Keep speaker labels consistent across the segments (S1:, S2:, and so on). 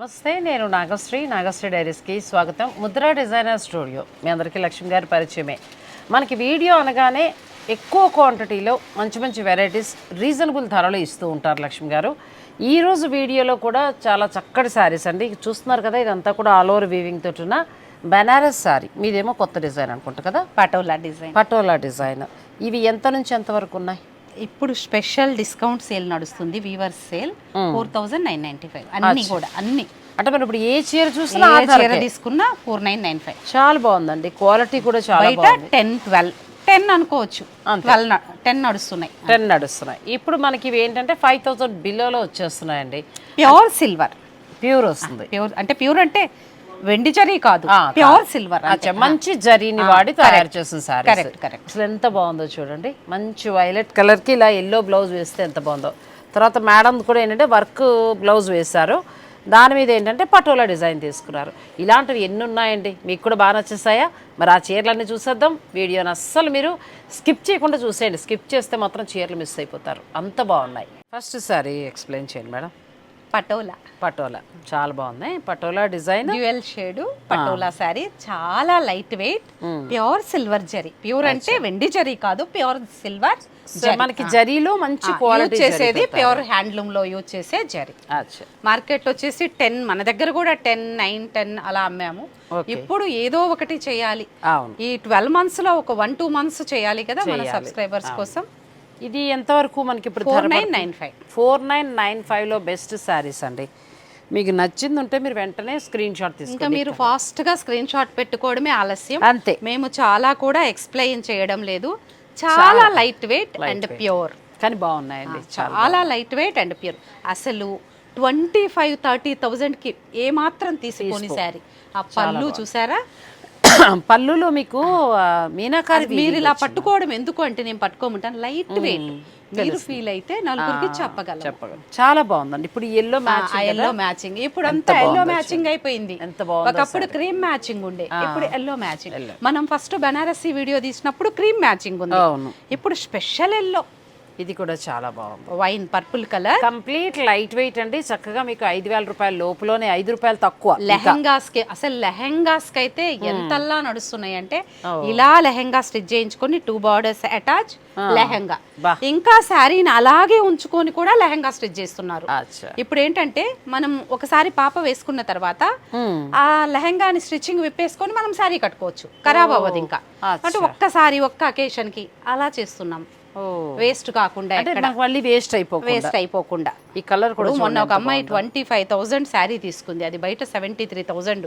S1: నమస్తే నేను నాగశ్రీ. నాగశ్రీ డైరీస్కి స్వాగతం. Mudra designer studio. మీ అందరికీ లక్ష్మి గారి పరిచయమే. మనకి వీడియో అనగానే ఎక్కువ క్వాంటిటీలో మంచి మంచి వెరైటీస్ రీజనబుల్ ధరలు ఇస్తూ ఉంటారు లక్ష్మి గారు. ఈ రోజు వీడియోలో కూడా చాలా చక్కటి శారీస్ అండి. చూస్తున్నారు కదా ఇదంతా కూడా ఆల్ ఓవర్ వీవింగ్ తోటి ఉన్న బెనారస్ శారీ మీదేమో కొత్త డిజైన్ అనుకుంటా కదా?
S2: పటోలా డిజైన్.
S1: పటోలా డిజైన్. ఇవి ఎంత నుంచి ఎంత వరకు ఉన్నాయి?
S2: ఇప్పుడు స్పెషల్ డిస్కౌంట్ సేల్ నడుస్తుంది weaver sale four thousand nine ninety five. అన్ని కూడా అన్ని.
S1: అంటే మనం ఇప్పుడు ఏ చీర చూసినా
S2: ఏ
S1: ఆ
S2: చీర. తీసుకున్నా ఫోర్ నైన్ నైన్ ఫైవ్.
S1: చాలా బాగుందండి. క్వాలిటీ కూడా చాలా
S2: బయట టెన్ ట్వెల్వ్ టెన్ అనుకోవచ్చు. ట్వెల్వ్ టెన్ నడుస్తున్నాయి.
S1: టెన్ నడుస్తున్నాయి. ఇప్పుడు మనకి ఇవి ఏంటంటే ఫైవ్ థౌసండ్ బిలోలో వచ్చేస్తున్నాయండి.
S2: Pure silver.
S1: ప్యూర్ వస్తుంది.
S2: ప్యూర్ అంటే ప్యూర్ అంటే వెండి జరీ కాదు ప్యూర్ సిల్వర్
S1: మంచి జరీని వాడి తయారు చేసిన సారీ
S2: Correct, correct.
S1: అసలు ఎంత బాగుందో చూడండి. మంచి వైలెట్ కలర్కి ఇలా ఎల్లో బ్లౌజ్ వేస్తే ఎంత బాగుందో. తర్వాత మేడం కూడా ఏంటంటే వర్క్ బ్లౌజ్ వేశారు. దాని మీద ఏంటంటే పటోలా డిజైన్ తీసుకున్నారు. ఇలాంటివి ఎన్ని ఉన్నాయండి? మీకు కూడా బాగా నచ్చేస్తాయా మరి ఆ చీరలన్నీ చూసేద్దాం. వీడియోని అస్సలు మీరు స్కిప్ చేయకుండా చూసేయండి. స్కిప్ చేస్తే మాత్రం చీరలు మిస్ అయిపోతారు. అంత బాగున్నాయి. ఫస్ట్ సారీ ఎక్స్ప్లెయిన్ చేయండి మేడం
S2: పటోలా.
S1: పటోలా. చాలా బాగున్నాయి Patola design.
S2: Dual shade Patola sari. చాలా light weight. Pure silver zari. Pure అంటే వెండి జరీ కాదు ప్యూర్ సిల్వర్
S1: మనకి జరీలో మంచి క్వాలిటీ
S2: చేసేది ప్యూర్ హ్యాండ్లూమ్లో యూజ్ చేసే జరీ. మార్కెట్ వచ్చేసి టెన్ మన దగ్గర కూడా టెన్ నైన్ టెన్ అలా అమ్మాము. ఇప్పుడు ఏదో ఒకటి చేయాలి. ఈ ట్వెల్వ్ మంత్స్లో ఒక వన్ టూ మంత్స్ చేయాలి కదా మన సబ్స్క్రైబర్స్ కోసం.
S1: ఇది ఎంతవరకు మనకి ఇప్పుడు
S2: four nine nine five.
S1: Four nine nine ఫైవ్లో బెస్ట్ శారీస్ అండి. మీకు నచ్చింది ఉంటే మీరు వెంటనే స్క్రీన్ షాట్
S2: ఇంకా
S1: తీసుకోండి
S2: మీరు ఫాస్ట్గా స్క్రీన్ షాట్ పెట్టుకోవడమే ఆలస్యం.
S1: అంతే.
S2: మేము చాలా కూడా ఎక్స్ప్లెయిన్ చేయడం లేదు. చాలా లైట్ వెయిట్ అండ్ ప్యూర్.
S1: కానీ బాగున్నాయండి
S2: చాలా లైట్ వెయిట్ అండ్ ప్యూర్. అసలు ట్వంటీ ఫైవ్ థర్టీ థౌజండ్కి ఏమాత్రం తీసుకొని శారీ. ఆ పళ్ళు చూసారా?
S1: పళ్ళులో మీకు మీనాకారి
S2: మీరు ఇలా పట్టుకోవడం ఎందుకు అంటే నేను పట్టుకోమంటాను లైట్ వెయిట్. మీరు ఫీల్ అయితే నలుగురికి చెప్పగలం.
S1: చెప్పగలను చాలా బాగుందండి. ఇప్పుడు ఎల్లో మ్యాచ్
S2: ఆ ఎల్లో మ్యాచింగ్ ఇప్పుడు అంతా ఎల్లో మ్యాచింగ్ అయిపోయింది.
S1: ఎంత బాగుందో
S2: ఒకప్పుడు క్రీమ్ మ్యాచింగ్ ఉండే. ఇప్పుడు ఎల్లో మ్యాచింగ్ మనం ఫస్ట్ బనారసి వీడియో తీసినప్పుడు క్రీమ్ మ్యాచింగ్ ఉంది. ఇప్పుడు స్పెషల్ ఎల్లో
S1: ఇది కూడా చాలా బాగుంది.
S2: Wine purple colour
S1: complete light weight అండి. చక్కగా మీకు ఐదు వేల రూపాయల లోపులోనే ఐదు రూపాయలు తక్కువ.
S2: లెహంగాస్కి అసలు లెహంగాస్కి అయితే ఎంతల్లా నడుస్తున్నాయి అంటే ఇలా లెహంగా స్టిచ్ చేయించుకొని టూ బార్డర్స్ అటాచ్ లెహంగా. ఇంకా శారీని అలాగే ఉంచుకొని కూడా లెహంగా స్టిచ్ చేస్తున్నారు. ఇప్పుడు ఏంటంటే మనం ఒకసారి పాప వేసుకున్న తర్వాత ఆ లెహంగాని స్టిచ్చింగ్ విప్పేసుకొని మనం శారీ కట్టుకోవచ్చు. ఖరాబ్ అవ్వదు ఇంకా. అంటే ఒక్కసారి ఒక్క అకేషన్కి అలా చేస్తున్నాం. వేస్ట్ కాకుండా
S1: అంటే నాకు మళ్ళీ వేస్ట్ అయిపోకుండా.
S2: వేస్ట్ అయిపోకుండా.
S1: ఈ కలర్ కూడా
S2: మొన్న ఒక అమ్మాయి ట్వంటీ ఫైవ్ థౌసండ్ శారీ తీసుకుంది. అది బయట సెవెంటీ త్రీ థౌసండ్.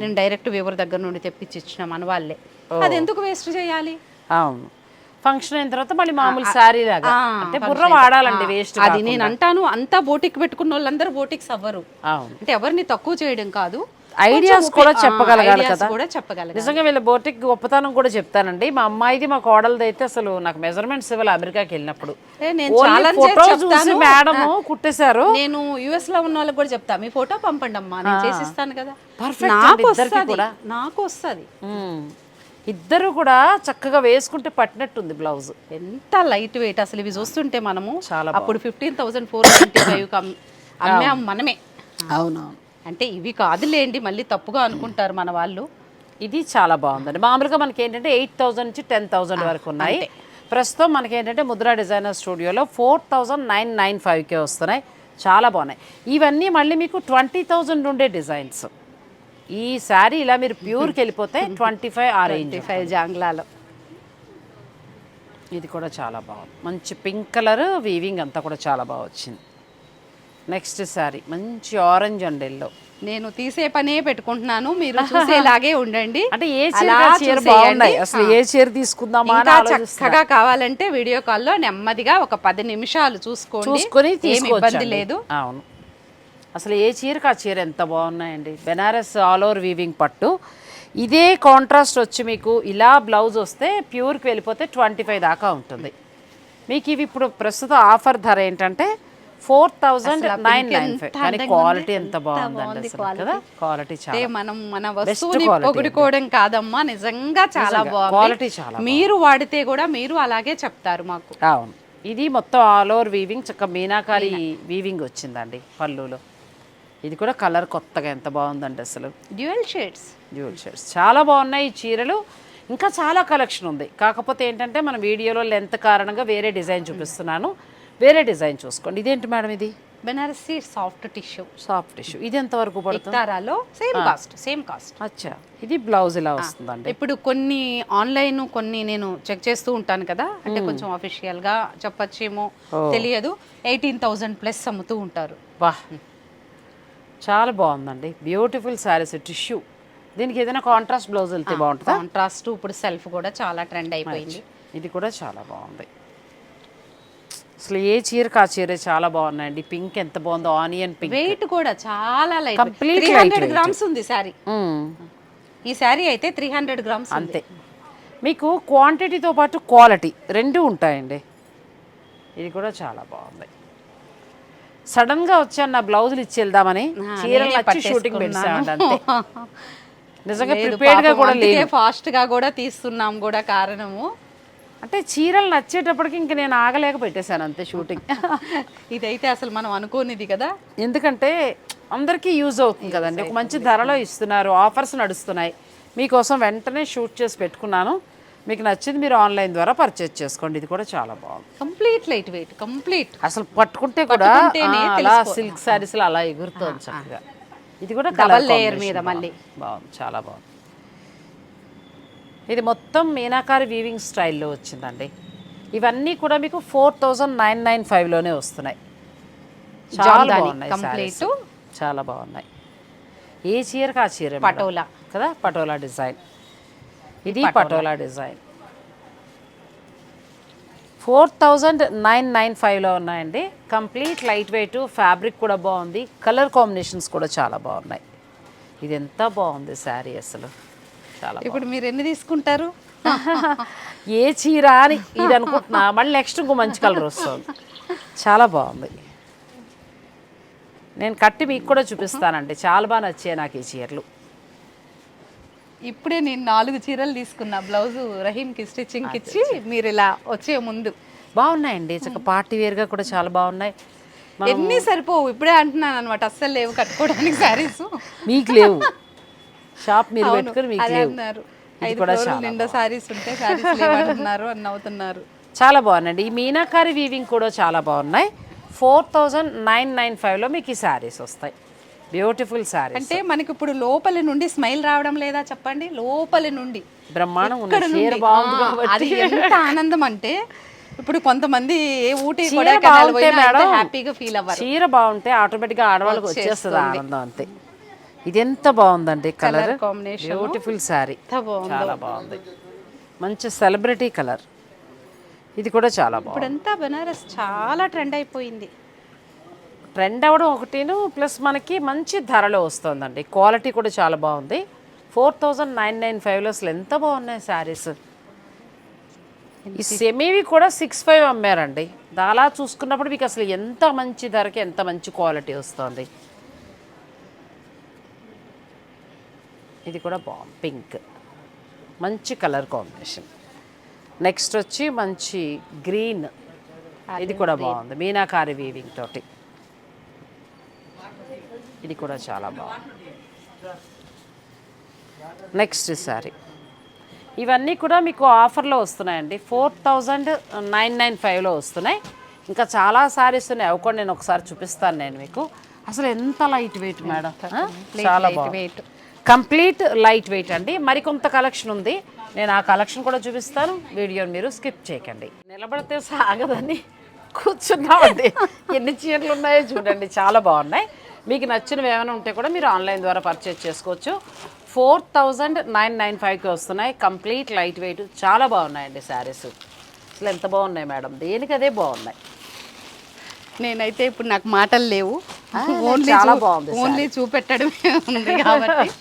S2: నేను డైరెక్ట్ వివర్ దగ్గర నుండి తెప్పించి ఇచ్చిన మన వాళ్ళే. అది ఎందుకు వేస్ట్ చేయాలి?
S1: అవును. ఫంక్షన్ అయిన తర్వాత మళ్ళీ మామూలు శారీ లాగా. అంటే బుర్ర వాడాలండి వేస్ట్
S2: అది నేను అంటాను అంతా బోటికి పెట్టుకున్న వాళ్ళందరూ బోటిక్స్ అవ్వరు అంటే ఎవరిని తక్కువ చేయడం కాదు
S1: ఐడియాస్ కూడా చెప్పగలగాలి కదా?
S2: కూడా చెప్పగలగాలి.
S1: నిజంగా వీళ్ళ బోటిక్ గొప్పతనం కూడా చెప్తానండి. మా అమ్మాయిది మా కోడలది అయితే అసలు నాకు మెజర్మెంట్స్ ఇవ్వాలి అమెరికాకి వెళ్ళినప్పుడు. మేడం కుట్టేశారు.
S2: నేను యుఎస్లో ఉన్న వాళ్ళకి కూడా చెప్తా. మీ ఫోటో పంపండి అమ్మా నేను చేసిస్తాను కదా. నాకు వస్తుంది. నాకు వస్తుంది.
S1: ఇద్దరు కూడా చక్కగా వేసుకుంటే పట్టినట్టుంది బ్లౌజ్.
S2: ఎంత లైట్ వెయిట్ అసలు ఇవి చూస్తుంటే మనము.
S1: చాలా
S2: అప్పుడు fifteen thousand four ninety five అమ్మాం మనమే.
S1: అవునవును.
S2: అంటే ఇవి కాదులేండి మళ్ళీ తప్పుగా అనుకుంటారు మన వాళ్ళు.
S1: ఇది చాలా బాగుందండి. మామూలుగా మనకి ఏంటంటే ఎయిట్ థౌసండ్ నుంచి టెన్ థౌసండ్ వరకు ఉన్నాయి. ప్రస్తుతం మనకి ఏంటంటే ముద్రా డిజైనర్ స్టూడియోలో ఫోర్ థౌజండ్ నైన్ నైన్ ఫైవ్కే వస్తున్నాయి. చాలా బాగున్నాయి. ఇవన్నీ మళ్ళీ మీకు ట్వంటీ థౌజండ్ ఉండే డిజైన్స్. ఈ శారీ ఇలా మీరు ప్యూర్కి వెళ్ళిపోతే ట్వంటీ ఫైవ్ ఆ రేంజ్
S2: ఫైవ్ జాంగ్లాలో.
S1: ఇది కూడా చాలా బాగుంది. మంచి పింక్ కలర్ వీవింగ్ అంతా కూడా చాలా బాగా వచ్చింది. నెక్స్ట్ శారీ మంచి ఆరెంజ్ అండ్ ఎల్లో.
S2: నేను తీసే పనే పెట్టుకుంటున్నాను మీరు చూసేలాగే ఉండండి.
S1: అంటే ఏ చీర. బాగున్నాయి? అసలు ఏ చీర తీసుకుందామా
S2: ఇంకా. చక్కగా కావాలంటే వీడియో కాల్లో నెమ్మదిగా ఒక పది నిమిషాలు చూసుకోండి.
S1: చూసుకొని
S2: ఇబ్బంది. లేదు.
S1: అవును. అసలు ఏ చీరకు ఆ చీర ఎంత బాగున్నాయండి? బెనారస్ ఆల్ ఓవర్ వీవింగ్ పట్టు. ఇదే కాంట్రాస్ట్ వచ్చి మీకు ఇలా బ్లౌజ్ వస్తే ప్యూర్కి వెళ్ళిపోతే ట్వంటీ ఫైవ్ దాకా ఉంటుంది. మీకు ఇవి ఇప్పుడు ప్రస్తుత ఆఫర్ ధర ఏంటంటే four thousand nine nine five. కానీ క్వాలిటీ ఎంత బాగుందండి కదా? క్వాలిటీ చాలా
S2: మనం మన వస్తువుని పొగుడుకోవడం కాదమ్మా నిజంగా చాలా బాగుంది.
S1: చాలా
S2: మీరు వాడితే కూడా మీరు అలాగే చెప్తారు మాకు.
S1: అవును. ఇది మొత్తం ఆల్ ఓవర్ వీవింగ్ చక్క మీనాకారి వీవింగ్ వచ్చిందండి పళ్ళులో. ఇది కూడా కలర్ కొత్తగా ఎంత బాగుందండి అసలు.
S2: డ్యూయల్ షేడ్స్
S1: డ్యూల్ షేడ్స్ చాలా బాగున్నాయి ఈ చీరలు. ఇంకా చాలా కలెక్షన్ ఉంది. కాకపోతే ఏంటంటే మన వీడియోలో లెంత్ కారణంగా వేరే డిజైన్ చూపిస్తున్నాను. వేరే డిజైన్ చూసుకోండి. ఇదేంటి మేడం ఇది?
S2: Banarasi soft tissue.
S1: Soft tissue ఇది ఎంతవరకు పడుతుంది?
S2: ఇక్తారాలో సేమ్ కాస్ట్ సేమ్ కాస్ట్.
S1: అచ్చా. ఇది బ్లౌజ్ ఇలా వస్తుందండి?
S2: ఇప్పుడు కొన్ని ఆన్లైన్ కొన్ని నేను చెక్ చేస్తూ ఉంటాను కదా. అంటే కొంచెం అఫీషియల్గా చెప్పచ్చేమో తెలియదు. ఎయిటీన్ థౌసండ్ ప్లస్ అమ్ముతూ ఉంటారు.
S1: వా చాలా బాగుందండి. బ్యూటిఫుల్ శారీస్ టిష్యూ దీనికి ఏదైనా కాంట్రాస్ట్ బ్లౌజ్ వెళ్తే బాగుంటుందా?
S2: కాంట్రాస్ట్ ఇప్పుడు సెల్ఫ్ కూడా చాలా ట్రెండ్ అయిపోయింది.
S1: ఇది కూడా చాలా బాగుంది. అసలు ఏ చీరకు ఆ చీర చాలా బాగున్నాయండి. పింక్ ఎంత బాగుందో ఆనియన్ పింక్.
S2: వెయిట్ కూడా చాలా light
S1: Complete
S2: three hundred. Grams ఉంది శారీ. ఈ శారీ అయితే త్రీ హండ్రెడ్ గ్రామ్స్
S1: అంతే. మీకు క్వాంటిటీతో పాటు క్వాలిటీ రెండు ఉంటాయండి. ఇది కూడా చాలా బాగుంది. సడన్గా వచ్చాను నా బ్లౌజులు ఇచ్చి వెళ్దామని చీరలు షూటింగ్ నిజంగా ప్రిపేర్డ్గా కూడా లేదు
S2: ఫాస్ట్గా కూడా తీస్తున్నాం కూడా కారణము.
S1: అంటే చీరలు నచ్చేటప్పటికి ఇంక నేను ఆగలేక పెట్టేశాను అంతే షూటింగ్
S2: ఇదైతే అసలు మనం అనుకోనిది కదా.
S1: ఎందుకంటే అందరికీ యూజ్ అవుతుంది కదండి. ఒక మంచి ధరలో ఇస్తున్నారు ఆఫర్స్ నడుస్తున్నాయి. మీకోసం వెంటనే షూట్ చేసి పెట్టుకున్నాను. మీకు నచ్చింది మీరు ఆన్లైన్ ద్వారా పర్చేజ్ చేసుకోండి. ఇది కూడా చాలా బాగుంది.
S2: కంప్లీట్ లైట్ వెయిట్ కంప్లీట్
S1: అసలు పట్టుకుంటే కూడా అలా సిల్క్ శారీస్ అలా ఎగురుతుంది చక్కగా. ఇది కూడా
S2: Double layer మీద మళ్ళీ.
S1: బాగుంది. చాలా బాగుంది. ఇది మొత్తం మీనాకారి వీవింగ్ స్టైల్లో వచ్చిందండి. ఇవన్నీ కూడా మీకు ఫోర్ థౌజండ్ నైన్ నైన్ ఫైవ్లోనే వస్తున్నాయి. చాలా బాగున్నాయి. చాలా బాగున్నాయి. ఏ చీరకు ఆ చీర.
S2: పటోలా.
S1: కదా? పటోలా డిజైన్. ఇది Patola. Design. Four thousand nine nine ఫైవ్లో ఉన్నాయండి. కంప్లీట్ లైట్ వెయిట్ ఫ్యాబ్రిక్ కూడా బాగుంది. కలర్ కాంబినేషన్స్ కూడా చాలా బాగున్నాయి. ఇది ఎంత బాగుంది శారీ అసలు. చాలా
S2: ఇప్పుడు మీరు ఎన్ని తీసుకుంటారు.
S1: ఏ చీర అని ఇది అనుకుంటున్నా. మళ్ళీ నెక్స్ట్ ఇంకో మంచి కలర్ వస్తుంది. చాలా బాగుంది. నేను కట్టి మీకు కూడా చూపిస్తానండి. చాలా బాగా నచ్చాయి నాకు ఈ చీరలు.
S2: ఇప్పుడే నేను నాలుగు చీరలు తీసుకున్నా. బ్లౌజ్ రహీమ్కి స్టిచ్చింగ్కి ఇచ్చి మీరు ఇలా వచ్చే ముందు.
S1: బాగున్నాయండి. చక్క పార్టీ వేర్గా కూడా చాలా బాగున్నాయి.
S2: ఎన్ని సరిపోవు? ఇప్పుడే అంటున్నాను అనమాట అస్సలు లేవు కట్టుకోవడానికి శారీస్.
S1: మీకు లేవు. షాప్ మీరు పెట్టుకుని మీకు
S2: అదే
S1: లేవు.
S2: అన్నారు.
S1: ఇది
S2: ఐదు
S1: కూడా
S2: ఫ్లోర్లు
S1: చాలా
S2: నిండా శారీస్ ఉంటే శారీస్ లేవంటున్నారు అని నవ్వుతున్నారు.
S1: చాలా బాగున్నాయండి ఈ మీనాకారి వీవింగ్ కూడా చాలా బాగున్నాయి. ఫోర్ థౌజండ్ నైన్ నైన్ ఫైవ్లో మీకు ఈ శారీస్ వస్తాయి. బ్యూటిఫుల్ శారీస్
S2: అంటే మనకి ఇప్పుడు లోపలి నుండి స్మైల్ రావడం లేదా చెప్పండి? లోపలి నుండి.
S1: బ్రహ్మాండం
S2: ఇక్కడ నుండి
S1: చీర బాగుంది
S2: ఆ,
S1: కాబట్టి.
S2: అది ఎంత ఆనందం అంటే ఇప్పుడు కొంతమంది ఏ ఊటీ
S1: చీర
S2: కొడైకెనాల్
S1: బాగుంటే
S2: పోయినా
S1: మేడం
S2: అంత హ్యాపీగా ఫీల్ అవ్వరు.
S1: చీర బాగుంటే ఆటోమేటిక్గా ఆడవాళ్ళకి వచ్చేస్తుంది ఆనందం అంతే. ఇది ఎంత బాగుందండి కలర్?
S2: Combination.
S1: బ్యూటిఫుల్ శారీ
S2: ఎంత.
S1: చాలా బాగుంది. మంచి సెలబ్రిటీ కలర్ ఇది కూడా చాలా బాగుంది.
S2: ఇప్పుడంతా బనారస్ చాలా ట్రెండ్ అయిపోయింది.
S1: ట్రెండ్ అవ్వడం ఒకటిను ప్లస్ మనకి మంచి ధరలో వస్తుందండి. క్వాలిటీ కూడా చాలా బాగుంది. ఫోర్ థౌజండ్ నైన్ నైన్ ఫైవ్లో అసలు ఎంత బాగున్నాయి శారీస్ ఈ సెమీవి కూడా సిక్స్ ఫైవ్ అమ్మారండి. అలా చూసుకున్నప్పుడు మీకు అసలు ఎంత మంచి ధరకి ఎంత మంచి క్వాలిటీ వస్తుంది. ఇది కూడా బాగుంది పింక్. మంచి కలర్ కాంబినేషన్. నెక్స్ట్ వచ్చి మంచి గ్రీన్. ఇది కూడా బాగుంది. మీనాకారి వీవింగ్ తోటి. ఇది కూడా చాలా బాగుంది నెక్స్ట్ సారీ ఇవన్నీ కూడా మీకు ఆఫర్లో వస్తున్నాయండి. ఫోర్ థౌజండ్ నైన్ నైన్ ఫైవ్లో వస్తున్నాయి. ఇంకా చాలా సారీస్ ఉన్నాయి. అవి కూడా నేను ఒకసారి చూపిస్తాను నేను మీకు. అసలు ఎంత లైట్ వెయిట్ మేడం? చాలా బాగుంది.
S2: weight.
S1: కంప్లీట్ లైట్ వెయిట్ అండి. మరికొంత కలెక్షన్ ఉంది. నేను ఆ కలెక్షన్ కూడా చూపిస్తాను. వీడియోని మీరు స్కిప్ చేయకండి. నిలబడితే సాగదని కూర్చున్నామండి. ఎన్ని చీరలు ఉన్నాయో చూడండి. చాలా బాగున్నాయి. మీకు నచ్చినవి ఏమైనా ఉంటే కూడా మీరు ఆన్లైన్ ద్వారా పర్చేజ్ చేసుకోవచ్చు. ఫోర్ థౌజండ్ నైన్ నైన్ ఫైవ్కి వస్తున్నాయి. Complete light weight. చాలా బాగున్నాయండి శారీస్. అసలు ఎంత బాగున్నాయి మేడం? దేనికి అదే బాగున్నాయి.
S2: నేనైతే ఇప్పుడు నాకు మాటలు లేవు.
S1: ఆ, చాలా బాగుంది
S2: ఓన్లీ చూపెట్టడమే ఉంది కాబట్టి.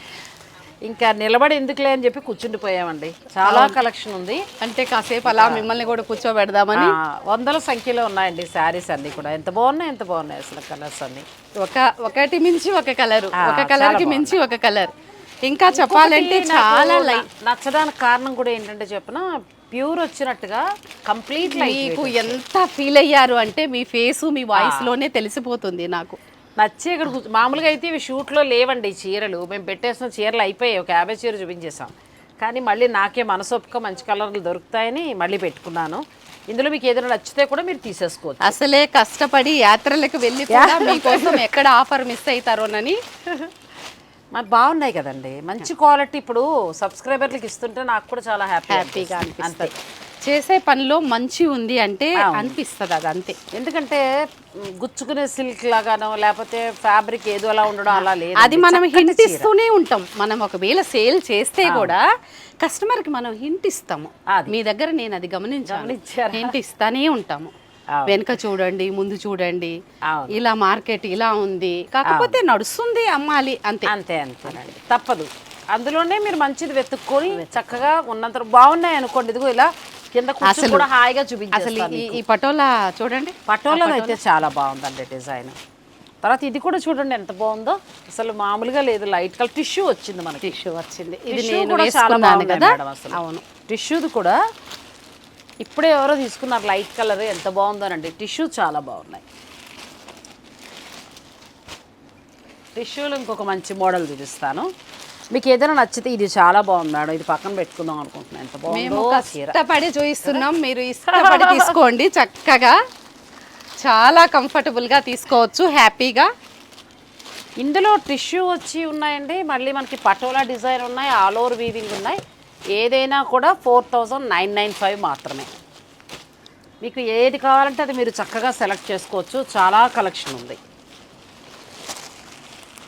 S1: ఇంకా నిలబడి ఎందుకులే అని చెప్పి కూర్చుండిపోయామండి చాలా కలెక్షన్ ఉంది.
S2: అంటే కాసేపు అలా మిమ్మల్ని కూడా కూర్చోబెడదామని.
S1: వందల సంఖ్యలో ఉన్నాయండి శారీస్ అన్ని కూడా. ఎంత బాగున్నాయి ఎంత బాగున్నాయి అసలు కలర్స్ అన్ని.
S2: ఒక ఒకటి మించి ఒక కలర్. ఒక కలర్కి మించి ఒక కలర్. ఇంకా చెప్పాలంటే చాలా
S1: నచ్చడానికి కారణం కూడా ఏంటంటే చెప్పిన ప్యూర్ వచ్చినట్టుగా కంప్లీట్ లైట్
S2: మీకు ఎంత ఫీల్ అయ్యారు అంటే మీ ఫేస్ మీ వాయిస్లోనే తెలిసిపోతుంది నాకు.
S1: నచ్చి ఇక్కడ కూర్చో మామూలుగా అయితే ఇవి షూట్లో లేవండి ఈ చీరలు. మేము పెట్టేసిన చీరలు అయిపోయాయి. ఒక యాభై చీర చూపించేసాం కానీ మళ్ళీ నాకే మనసొప్పుక మంచి కలర్లు దొరుకుతాయని మళ్ళీ పెట్టుకున్నాను. ఇందులో మీకు ఏదైనా నచ్చితే కూడా మీరు తీసేసుకోవచ్చు.
S2: అసలే కష్టపడి యాత్రలకు వెళ్ళి కూడా మీకోసం ఎక్కడ ఆఫర్ మిస్ అవుతారోనని
S1: మరి బాగున్నాయి కదండి. మంచి క్వాలిటీ ఇప్పుడు సబ్స్క్రైబర్లకు ఇస్తుంటే నాకు కూడా చాలా హ్యాపీ
S2: హ్యాపీగా అనిపిస్తుంది. చేసే పనిలో మంచి ఉంది అంటే అనిపిస్తుంది అది అంతే.
S1: ఎందుకంటే గుచ్చుకునే సిల్క్ లాగానో లేకపోతే ఫ్యాబ్రిక్ ఏదో అలా ఉండడం అలా లేదు.
S2: అది మనం హింట్ ఇస్తూనే ఉంటాం. మనం ఒకవేళ సేల్ చేస్తే కూడా కస్టమర్కి మనం హింట్ ఇస్తాము. మీ దగ్గర నేను అది గమనించాను? హింట్ ఇస్తానే ఉంటాము. వెనక చూడండి ముందు చూడండి. ఇలా మార్కెట్ ఇలా ఉంది. కాకపోతే నడుస్తుంది అమ్మాలి అంతే.
S1: అంతే అంతేనండి తప్పదు. అందులోనే మీరు మంచిది వెతుక్కొని చక్కగా ఉన్నంత బాగున్నాయి అనుకోండి ఇదిగో ఇలా కింద కూర్చొని కూడా హాయిగా
S2: అసలు
S1: చూపించేస్తాను
S2: ఈ- ఈ పటోలా చూడండి.
S1: పటోలలో అయితే చాలా బాగుందండి డిజైన్. తర్వాత ఇది కూడా చూడండి ఎంత బాగుందో. అసలు మామూలుగా లేదు లైట్ కలర్ టిష్యూ వచ్చింది మనకి.
S2: టిష్యూ వచ్చింది. ఇది నేను
S1: కూడా చాలా
S2: వేసుకున్నాను
S1: బాగుంది
S2: కదా.
S1: మేడం అసలు.
S2: అవును.
S1: టిష్యూది కూడా ఇప్పుడే ఎవరో తీసుకున్నారు లైట్ కలర్ ఎంత బాగుందోనండి టిష్యూ చాలా బాగున్నాయి. టిష్యూలో ఇంకొక మంచి మోడల్ చూపిస్తాను మీకు ఏదైనా నచ్చితే ఇది చాలా బాగుంది మేడం. ఇది పక్కన పెట్టుకుందాం అనుకుంటున్నాను ఎంత
S2: మేము
S1: బాగుందో
S2: కష్టపడి చూపిస్తున్నాం మీరు ఇష్టపడి తీసుకోండి. చక్కగా చాలా comfortable గా తీసుకోవచ్చు. హ్యాపీగా.
S1: ఇందులో టిష్యూ వచ్చి ఉన్నాయండి. మళ్ళీ మనకి పటోలా డిజైన్ ఉన్నాయి. ఆల్ ఓవర్ వీవింగ్ ఉన్నాయి. ఏదైనా కూడా four thousand nine nine five మాత్రమే. మీకు ఏది కావాలంటే అది మీరు చక్కగా సెలెక్ట్ చేసుకోవచ్చు. చాలా కలెక్షన్ ఉంది.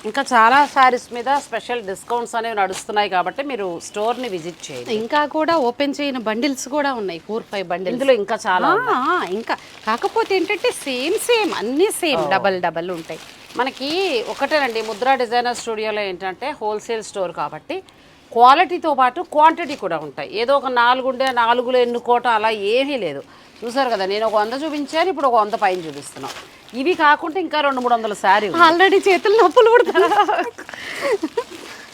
S1: ఇంకా చాలా శారీస్ మీద స్పెషల్ డిస్కౌంట్స్ అనేవి నడుస్తున్నాయి కాబట్టి మీరు స్టోర్ని విజిట్ చేయండి.
S2: ఇంకా కూడా ఓపెన్ చేయని బండిల్స్ కూడా ఉన్నాయి ఫోర్ ఫైవ్ బండిల్స్
S1: ఇందులో ఇంకా చాలా
S2: ఇంకా. కాకపోతే ఏంటంటే సేమ్ సేమ్ అన్ని సేమ్ డబల్ డబల్ ఉంటాయి.
S1: మనకి ఒకటేనండి ముద్రా డిజైనర్ స్టూడియోలో ఏంటంటే హోల్సేల్ స్టోర్ కాబట్టి క్వాలిటీతో పాటు క్వాంటిటీ కూడా ఉంటాయి. ఏదో ఒక నాలుగు ఉండే నాలుగులో ఎన్నుకోవటం అలా ఏమీ లేదు. చూసారు కదా నేను ఒక వంద చూపించాను ఇప్పుడు ఒక వంద పైన చూపిస్తున్నాం. ఇవి కాకుండా ఇంకా రెండు మూడు వందల శారీ.
S2: ఆల్రెడీ చేతులు నొప్పులు పుడుతున్నాయి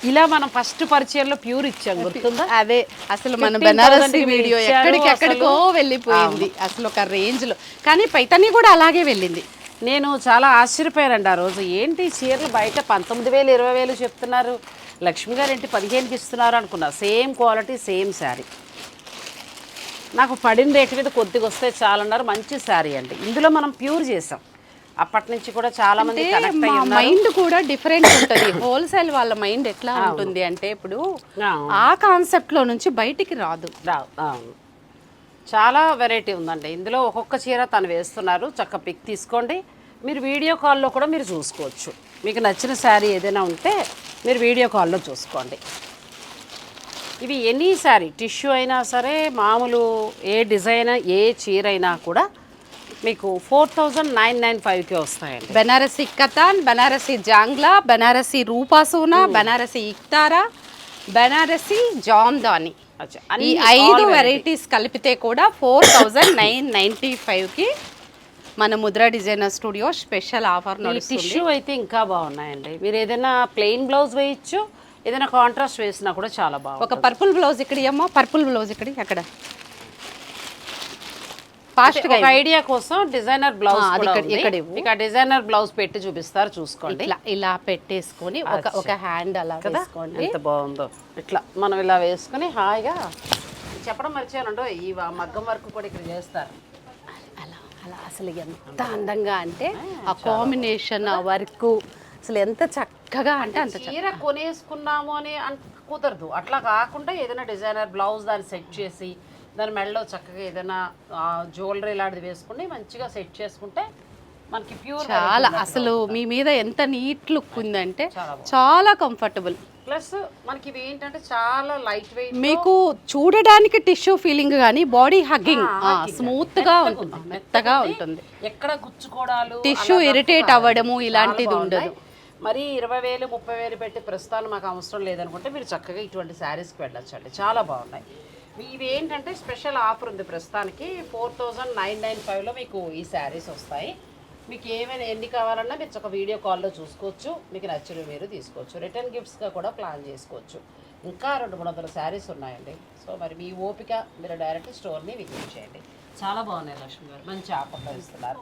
S1: ఇలా మనం ఫస్ట్ పరిచయంలో ప్యూర్ ఇచ్చాం గుర్తుందా?
S2: అదే అసలు మన
S1: 15,000
S2: బెనారసి వీడియో
S1: ఇచ్చారు
S2: ఎక్కడికి ఎక్కడికో
S1: అసలు.
S2: వెళ్ళిపోయింది అసలు ఒక రేంజ్లో కానీ పైతని కూడా అలాగే వెళ్ళింది.
S1: నేను చాలా ఆశ్చర్యపోయానండి ఆ రోజు. ఏంటి చీరలు బయట పంతొమ్మిది వేలు ఇరవై వేలు చెప్తున్నారు? లక్ష్మి గారు ఏంటి పదిహేనుకి ఇస్తున్నారు అనుకున్నా. Same quality same sari. నాకు పడిన రేటు మీద కొద్దిగా వస్తే చాలన్నారు. మంచి శారీ అండి. ఇందులో మనం ప్యూర్ చేసాం. అప్పటి నుంచి కూడా చాలా మంది
S2: మైండ్ కూడా డిఫరెంట్ ఉంటుంది. హోల్సేల్ వాళ్ళ మైండ్ ఎట్లా ఉంటుంది అంటే ఇప్పుడు. ఆ. కాన్సెప్ట్లో నుంచి బయటికి రాదు.
S1: అవును చాలా వెరైటీ ఉందండి. ఇందులో ఒక్కొక్క చీర తను వేస్తున్నారు. చక్క పిక్ తీసుకోండి. మీరు వీడియో కాల్లో కూడా మీరు చూసుకోవచ్చు. మీకు నచ్చిన శారీ ఏదైనా ఉంటే మీరు వీడియో కాల్లో చూసుకోండి. ఇవి ఎనీ శారీ టిష్యూ అయినా సరే మామూలు ఏ డిజైన్ ఏ చీర అయినా కూడా మీకు ఫోర్ థౌజండ్ నైన్ నైన్ ఫైవ్కి వస్తాయండి.
S2: బనారసి కతాన్ బనారసి జాంగ్లా బనారసి రూపాసోనా బనారసి ఇక్తారా బనారసి జామ్దాని.
S1: అచ్చా,
S2: ఈ ఐదు వెరైటీస్ కలిపితే కూడా ఫోర్ థౌజండ్ నైన్ నైంటీ ఫైవ్కి మన Mudra designer studio special offer
S1: tissue అయితే ఇంకా బాగున్నాయండి. మీరు ఏదైనా ప్లెయిన్ బ్లౌజ్ వేయచ్చు ఏదైనా కాంట్రాస్ట్ వేసినా కూడా చాలా బాగుంది
S2: ఒక పర్పుల్ బ్లౌజ్ ఇక్కడ ఏమో పర్పుల్ బ్లౌజ్ ఇక్కడ అక్కడ.
S1: ఫాస్ట్గా ఐడియా కోసం డిజైనర్ బ్లౌజ్
S2: ఇక్కడ-.
S1: మీకు ఆ డిజైనర్ బ్లౌజ్ పెట్టి చూపిస్తారు చూసుకోండి.
S2: ఇట్లా ఇలా పెట్టేసుకొని ఒక ఒక హ్యాండ్ అలా వేసుకోండి.
S1: ఎంత బాగుందో. ఇట్లా మనం ఇలా వేసుకుని హాయిగా చెప్పడం మర్చిపోయానండో ఈ మగ్గం వర్క్ కూడా ఇక్కడ చేస్తారు.
S2: అలా అలా అసలు ఎంత అందంగా అంటే ఆ కాంబినేషన్ ఆ వర్క్ అసలు ఎంత చక్కగా అంటే అంత
S1: చీర కొనేసుకున్నాము అని కుదరదు. అట్లా కాకుండా ఏదైనా డిజైనర్ బ్లౌజ్ దాన్ని సెట్ చేసి దాని మెడలో చక్కగా ఏదైనా జ్యువెలరీ లాంటిది వేసుకుని మంచిగా సెట్ చేసుకుంటే మనకి ప్యూర్
S2: చాలా అసలు మీ మీద ఎంత నీట్ లుక్ ఉందంటే చాలా కంఫర్టబుల్.
S1: ప్లస్ మనకి ఇవి ఏంటంటే చాలా లైట్ వెయిట్
S2: మీకు చూడడానికి టిష్యూ ఫీలింగ్ కానీ బాడీ హగ్గింగ్ స్మూత్గా ఉంటుంది మెత్తగా ఉంటుంది.
S1: ఎక్కడ గుచ్చుకోవడాలు
S2: టిష్యూ ఇరిటేట్ అవ్వడము ఇలాంటిది. ఉండదు.
S1: మరి ఇరవై వేలు ముప్పై వేలు పెట్టి ప్రస్తుతాన్ని మాకు అవసరం లేదనుకుంటే మీరు చక్కగా ఇటువంటి శారీస్కి వెళ్ళొచ్చు అండి చాలా బాగున్నాయి. ఇవి ఏంటంటే స్పెషల్ ఆఫర్ ఉంది ప్రస్తుతానికి. ఫోర్ థౌజండ్ నైన్ నైన్ ఫైవ్లో మీకు ఈ శారీస్ వస్తాయి. మీకు ఏమైనా ఎన్ని కావాలన్నా మీరు ఒక వీడియో కాల్లో చూసుకోవచ్చు. మీకు నచ్చినవి మీరు తీసుకోవచ్చు. రిటర్న్ గిఫ్ట్స్గా కూడా ప్లాన్ చేసుకోవచ్చు. ఇంకా రెండు మూడు వందల శారీస్ ఉన్నాయండి. సో మరి మీ ఓపిక మీరు డైరెక్ట్ స్టోర్ని విజిట్ చేయండి. చాలా బాగున్నాయి లక్ష్మి గారు. మంచి ఆఫర్ ఇస్తున్నారు.